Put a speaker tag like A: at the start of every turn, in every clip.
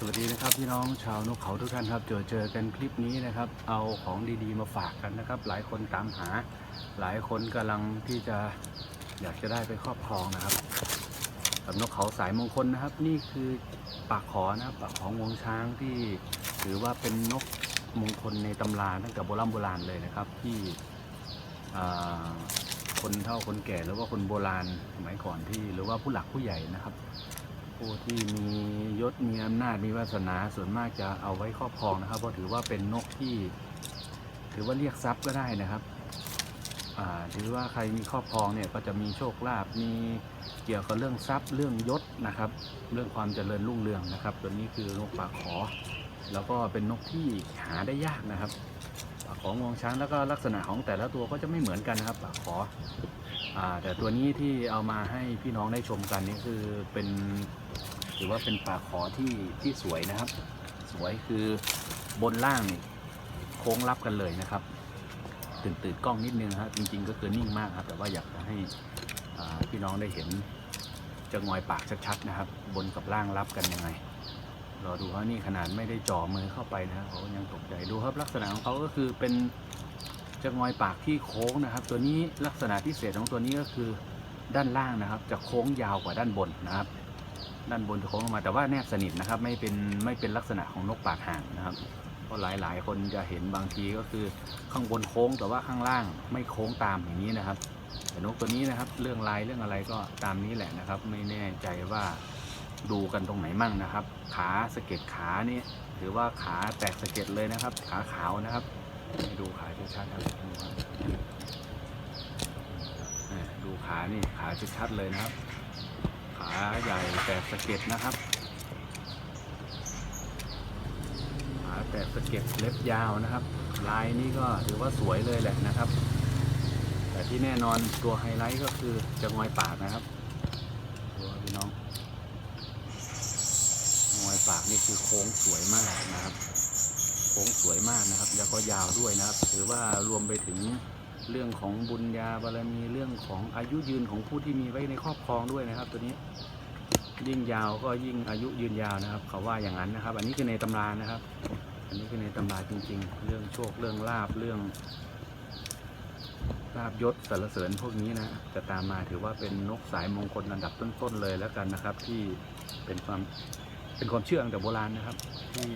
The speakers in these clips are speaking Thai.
A: สวัสดีนะครับพี่น้องชาวนกเขาทุกท่านครับเจอเจอกันคลิปนี้นะครับ เอาของดีๆมาฝากกันนะครับ หลายคนตามหา หลายคนกำลังที่จะอยากจะได้ไปครอบครองนะครับกับนกเขาสายมงคลนะครับ นี่คือปากขอนะครับปากของวงช้างที่ถือว่าเป็นนกมงคลในตำราตั้งแต่โบราณโบราณเลยนะครับ ที่คนเฒ่าคนแก่หรือว่าคนโบราณสมัยก่อนที่ หรือว่าผู้หลักผู้ใหญ่นะครับผู้ที่มี ยศมีอำนาจมีวาสนาส่วนมากจะเอาไว้ครอบครองนะครับ เพราะถือว่าเป็นนกที่ ถือว่าเรียกทรัพย์ก็ได้นะครับถือว่าใครมีครอบครองเนี่ยก็จะมีโชคลาภมีเกี่ยวกับเรื่องทรัพย์เรื่องยศนะครับ เรื่องความเจริญรุ่งเรืองนะครับ ตัวนี้คือนกปากขอ แล้วก็เป็นนกที่หาได้ยากนะครับปากของงวงช้างแล้วก็ลักษณะของแต่ละตัวก็จะไม่เหมือนกันนะครับปากขออแต่ตัวนี้ที่เอามาให้พี่น้องได้ชมกันนี่คือเป็น ถือว่าเป็นปลาขอที่ที่สวยนะครับ สวยคือบนล่างนี่โค้งรับกันเลยนะครับ ตื่นตื่นกล้องนิดนึงนะครับจริง ๆ ก็คือนิ่งมากครับ แต่ว่าอยากจะให้พี่น้องได้เห็นจะงอยปากชัดๆนะครับ บนกับล่างรับกันยังไงรอดูเขานี่ขนาดไม่ได้จ่อมือเข้าไปนะครับเขายังตกใจดูครับลักษณะของเขาก็คือเป็นจะงอยปากที่โค้งนะครับ ตัวนี้ลักษณะพิเศษของตัวนี้ก็คือด้านล่างนะครับ จะโค้งยาวกว่าด้านบนนะครับ ด้านบนจะโค้งลงมาแต่ว่าแนบสนิทนะครับไม่เป็นไม่เป็นลักษณะของนกปากห่างนะครับเพราะหลายหลายคนจะเห็นบางทีก็คือข้างบนโค้งแต่ว่าข้างล่างไม่โค้งตามอย่างนี้นะครับ แต่นกตัวนี้นะครับเรื่องลายเรื่องอะไรก็ตามนี้แหละนะครับ ไม่แน่ใจว่าดูกันตรงไหนมั่งนะครับ ขาสะเก็ดขานี่หรือว่าขาแตกสะเก็ดเลยนะครับ ขาขาวนะครับดูขาชัดๆครับดูครับอ่าดูขานี่ขาชัดๆเลยนะครับ ขาใหญ่แตกสะเก็ดนะครับขาแตกสะเก็ดเล็บยาวนะครับ ลายนี่ก็ถือว่าสวยเลยแหละนะครับ แต่ที่แน่นอนตัวไฮไลท์ก็คือจะงอยปากนะครับดูครับพี่น้องงอยปากนี่คือโค้งสวยมากนะครับ โค้งสวยมากนะครับ แล้วก็ยาวด้วยนะครับ ถือว่ารวมไปถึง เรื่องของบุญญาบารมีเรื่องของอายุยืนของผู้ที่มีไว้ในครอบครองด้วยนะครับ ตัวนี้ยิ่งยาวก็ยิ่งอายุยืนยาวนะครับ เขาว่าอย่างนั้นนะครับ อันนี้คือในตำรานะครับ อันนี้คือในตำราจริง ๆ เรื่องโชคเรื่องลาบเรื่องลาบยศสรรเสริญพวกนี้นะจะตามมาถือว่าเป็นนกสายมงคลอันดับต้นๆเลยแล้วกันนะครับ ที่เป็นความเป็นความเชื่อตั้งแต่โบราณนะครับ ที่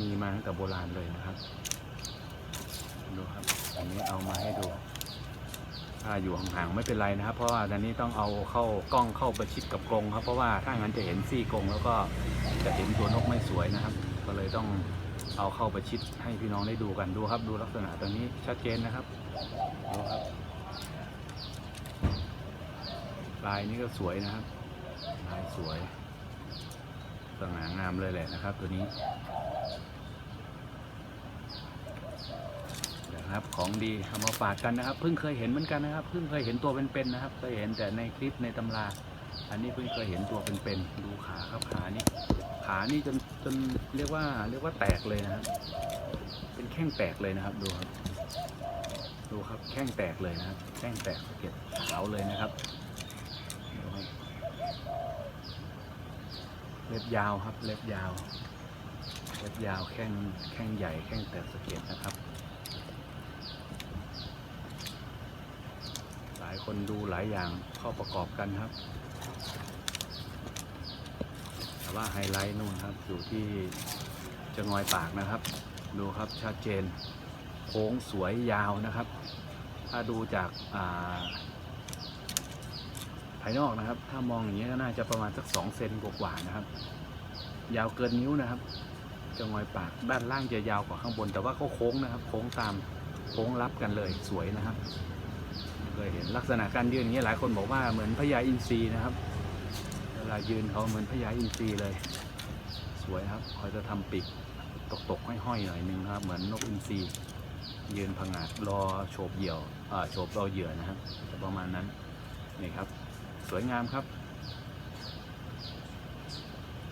A: มีมาตั้งแต่โบราณเลยนะครับ ดูครับอันนี้เอามาให้ดูถ้าอยู่ห่างๆไม่เป็นไรนะครับ เพราะว่าอันนี้ต้องเอาเข้ากล้องเข้าประชิดกับกรงครับ เพราะว่าถ้างั้นจะเห็นซี่กรงแล้วก็จะเห็นตัวนกไม่สวยนะครับ ก็เลยต้องเอาเข้าประชิดให้พี่น้องได้ดูกันดูครับ ดูลักษณะตรงนี้ชัดเจนนะครับดูครับลายนี้ก็สวยนะครับลายสวยสง่างามเลยแหละนะครับ ตัวนี้ นะครับของดีเอามาฝากกันนะครับเพิ่งเคยเห็นเหมือนกันนะครับเพิ่งเคยเห็นตัวเป็นๆนะครับเคยเห็นแต่ในคลิปในตำรา อันนี้เพิ่งเคยเห็นตัวเป็นๆดูขาครับขานี่ขานี่จนจนเรียกว่าเรียกว่าแตกเลยนะครับ เป็นแข้งแตกเลยนะครับดูครับดูครับแข้งแตกเลยนะครับแข้งแตกสะเก็ดขาวเลยนะครับดูครับเล็บยาวครับเล็บยาวเล็บยาวแข้งแข้งใหญ่แข้งแตกสะเก็ดนะครับ หลาย คนดูหลายอย่างเข้าประกอบกันครับ แต่ว่าไฮไลท์นู่นครับอยู่ที่จะงอยปากนะครับ ดูครับชัดเจน โค้งสวยยาวนะครับ ถ้าดูจากาภายนอกนะครับ ถ้ามองอย่างนี้ก็น่าจะประมาณสักสองเซนกว่าๆนะครับ ยาวเกินนิ้วนะครับจะงอยปากด้านล่างจะยาวกว่าข้างบน แต่ว่าเขาโค้งนะครับ โค้งตามโค้งรับกันเลยสวยนะครับ เคยเห็นลักษณะการยืนอย่างนี้ยหลายคนบอกว่าเหมือนพญาอินทรีนะครับ เวลายืนเขาเหมือนพญาอินทรีเลย สวยครับเขาจะทำปีกตกๆห้อยๆหน่อยนึงนะครับ เหมือนนกอินทรียืนผงาดรอโฉบเหยี่ยวอ่าโฉบรอเหยื่อนะครับประมาณนั้นนี่ครับ สวยงามครับ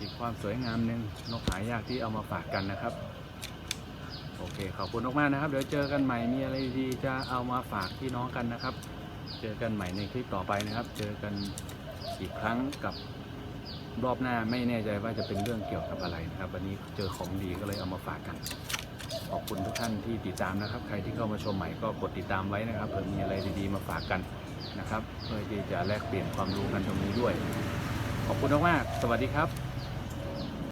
A: อีกความสวยงามหนึ่งนกหายากที่เอามาฝากกันนะครับ โอเค ขอบคุณมากๆนะครับ เดี๋ยวเจอกันใหม่มีอะไรดีจะเอามาฝากพี่น้องกันนะครับ เจอกันใหม่ในคลิปต่อไปนะครับ เจอกันอีกครั้งกับรอบหน้าไม่แน่ใจว่าจะเป็นเรื่องเกี่ยวกับอะไรนะครับ วันนี้เจอของดีก็เลยเอามาฝากกันขอบคุณทุกท่านที่ติดตามนะครับ ใครที่เข้ามาชมใหม่ก็กดติดตามไว้นะครับเผื่อมีอะไรดีๆมาฝากกันนะครับเพื่อที่จะแลกเปลี่ยนความรู้กันตรงนี้ด้วย ขอบคุณมากๆสวัสดีครับ